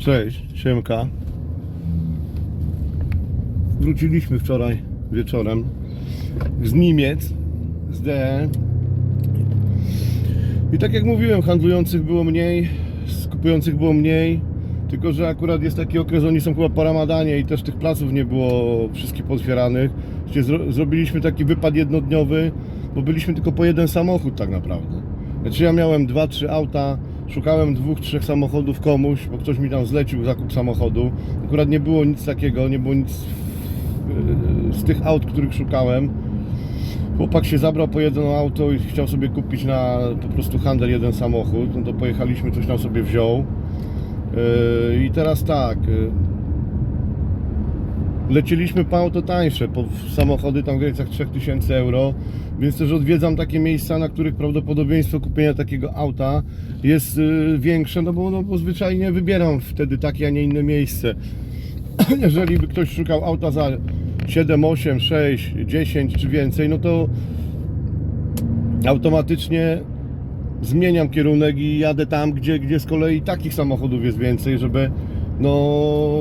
Cześć, Siemka. Wróciliśmy wczoraj wieczorem z Niemiec, z DE. I tak jak mówiłem, handlujących było mniej, skupujących było mniej. Tylko, że akurat jest taki okres, oni są chyba po ramadanie i też tych placów nie było wszystkich potwieranych. Zro zrobiliśmy taki wypad jednodniowy, bo byliśmy tylko po jeden samochód tak naprawdę. Znaczy ja miałem dwa, trzy auta, szukałem dwóch, trzech samochodów komuś, bo ktoś mi tam zlecił zakup samochodu. Akurat nie było nic takiego, nie było nic w- z tych aut, których szukałem. Chłopak się zabrał po jedno auto i chciał sobie kupić na po prostu handel jeden samochód. No to pojechaliśmy, coś tam sobie wziął. Yy, I teraz tak. Leciliśmy po auto tańsze, po samochody tam w granicach 3000 euro, więc też odwiedzam takie miejsca, na których prawdopodobieństwo kupienia takiego auta jest yy, większe, no bo, no bo zwyczajnie wybieram wtedy takie, a nie inne miejsce. Jeżeli by ktoś szukał auta za 7, 8, 6, 10 czy więcej, no to automatycznie zmieniam kierunek i jadę tam, gdzie, gdzie z kolei takich samochodów jest więcej, żeby no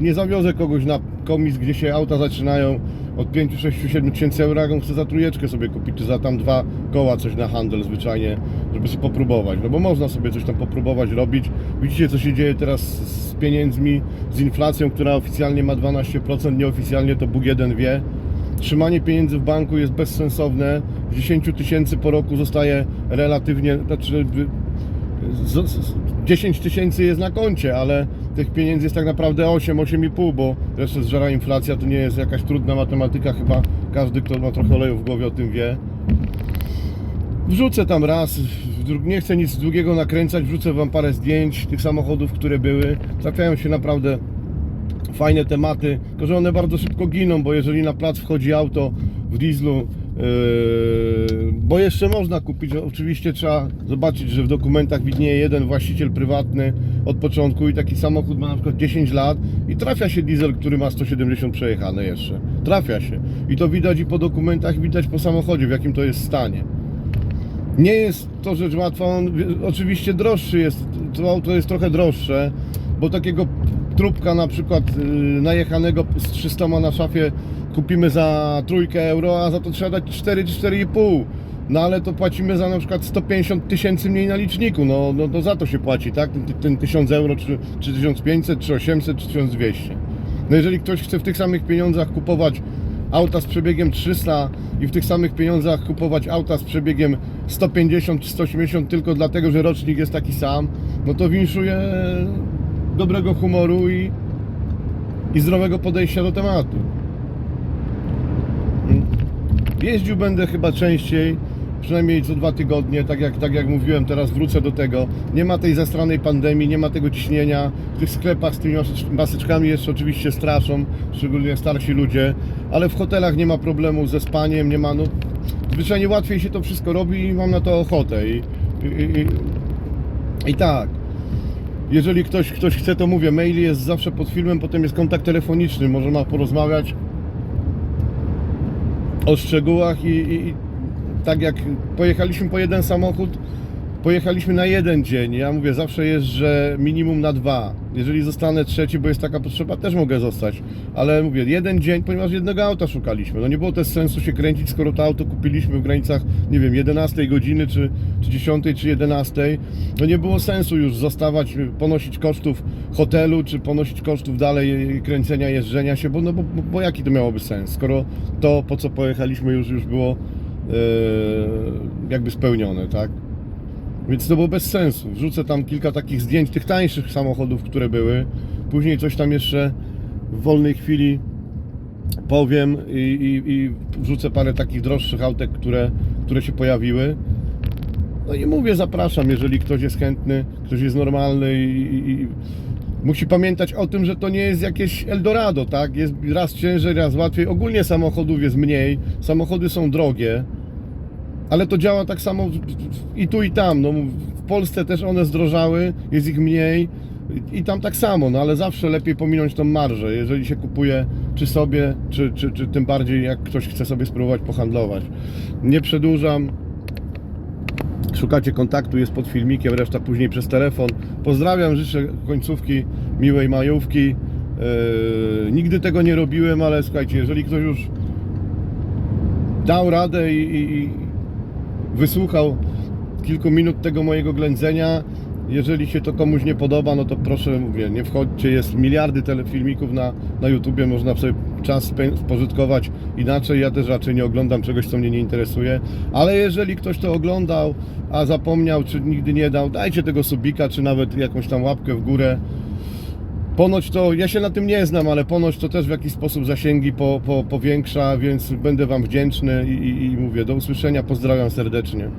nie zawiozę kogoś na komis, gdzie się auta zaczynają od 5, 6, 7 tysięcy euro, chce za trójeczkę sobie kupić, czy za tam dwa koła coś na handel zwyczajnie, żeby sobie popróbować, no bo można sobie coś tam popróbować robić. Widzicie co się dzieje teraz z pieniędzmi, z inflacją, która oficjalnie ma 12%, nieoficjalnie to Bóg jeden wie trzymanie pieniędzy w banku jest bezsensowne. Z 10 tysięcy po roku zostaje relatywnie, znaczy wy- z- z- 10 tysięcy jest na koncie, ale tych pieniędzy jest tak naprawdę 8, 8,5, bo jeszcze zżera inflacja, to nie jest jakaś trudna matematyka, chyba każdy, kto ma trochę oleju w głowie o tym wie. Wrzucę tam raz, nie chcę nic długiego nakręcać, wrzucę wam parę zdjęć tych samochodów, które były. Trafiają się naprawdę fajne tematy, tylko że one bardzo szybko giną, bo jeżeli na plac wchodzi auto w dieslu, bo jeszcze można kupić, oczywiście trzeba zobaczyć, że w dokumentach widnieje jeden właściciel prywatny od początku i taki samochód ma na przykład 10 lat i trafia się diesel, który ma 170 przejechane jeszcze. Trafia się. I to widać i po dokumentach, widać po samochodzie, w jakim to jest stanie. Nie jest to rzecz łatwa, on oczywiście droższy jest, to auto jest trochę droższe, bo takiego trupka na przykład yy, najechanego z 300 na szafie kupimy za trójkę euro, a za to trzeba dać 4 czy 4,5. No ale to płacimy za na przykład 150 tysięcy mniej na liczniku, no, no to za to się płaci, tak? Ten, ten 1000 euro, czy, czy 1500, czy 800, czy 1200. No jeżeli ktoś chce w tych samych pieniądzach kupować auta z przebiegiem 300 i w tych samych pieniądzach kupować auta z przebiegiem 150 czy 180 tylko dlatego, że rocznik jest taki sam, no to winszuje dobrego humoru i, i zdrowego podejścia do tematu. Jeździł będę chyba częściej, przynajmniej co dwa tygodnie, tak jak, tak jak mówiłem, teraz wrócę do tego. Nie ma tej zastranej pandemii, nie ma tego ciśnienia. W tych sklepach z tymi maseczkami jeszcze oczywiście straszą, szczególnie starsi ludzie, ale w hotelach nie ma problemu ze spaniem, nie ma, no, zwyczajnie łatwiej się to wszystko robi i mam na to ochotę. I, i, i, i tak. Jeżeli ktoś, ktoś chce, to mówię, mail jest zawsze pod filmem, potem jest kontakt telefoniczny, można porozmawiać o szczegółach i, i, i tak jak pojechaliśmy po jeden samochód, pojechaliśmy na jeden dzień. Ja mówię, zawsze jest, że minimum na dwa. Jeżeli zostanę trzeci, bo jest taka potrzeba, też mogę zostać. Ale mówię, jeden dzień, ponieważ jednego auta szukaliśmy. No nie było też sensu się kręcić, skoro to auto kupiliśmy w granicach, nie wiem, 11 godziny, czy, czy 10, czy 11. No nie było sensu już zostawać, ponosić kosztów hotelu, czy ponosić kosztów dalej kręcenia, jeżdżenia się, bo, no, bo, bo jaki to miałoby sens, skoro to, po co pojechaliśmy, już, już było e, jakby spełnione, tak? Więc to było bez sensu. Wrzucę tam kilka takich zdjęć tych tańszych samochodów, które były. Później coś tam jeszcze w wolnej chwili powiem i, i, i wrzucę parę takich droższych autek, które, które się pojawiły. No i mówię, zapraszam, jeżeli ktoś jest chętny, ktoś jest normalny i, i, i musi pamiętać o tym, że to nie jest jakieś Eldorado, tak? Jest raz ciężej, raz łatwiej. Ogólnie samochodów jest mniej, samochody są drogie. Ale to działa tak samo i tu i tam. No, w Polsce też one zdrożały, jest ich mniej i tam tak samo, no ale zawsze lepiej pominąć tą marżę, jeżeli się kupuje czy sobie, czy, czy, czy tym bardziej jak ktoś chce sobie spróbować pohandlować. Nie przedłużam. Szukacie kontaktu, jest pod filmikiem, reszta później przez telefon. Pozdrawiam, życzę końcówki miłej majówki. E, nigdy tego nie robiłem, ale słuchajcie, jeżeli ktoś już dał radę i, i wysłuchał kilku minut tego mojego ględzenia. Jeżeli się to komuś nie podoba, no to proszę, mówię, nie wchodźcie, jest miliardy telefilmików na, na YouTubie, można sobie czas spożytkować inaczej, ja też raczej nie oglądam czegoś, co mnie nie interesuje, ale jeżeli ktoś to oglądał, a zapomniał, czy nigdy nie dał, dajcie tego subika, czy nawet jakąś tam łapkę w górę, Ponoć to, ja się na tym nie znam, ale ponoć to też w jakiś sposób zasięgi po, po, powiększa, więc będę Wam wdzięczny i, i, i mówię do usłyszenia, pozdrawiam serdecznie.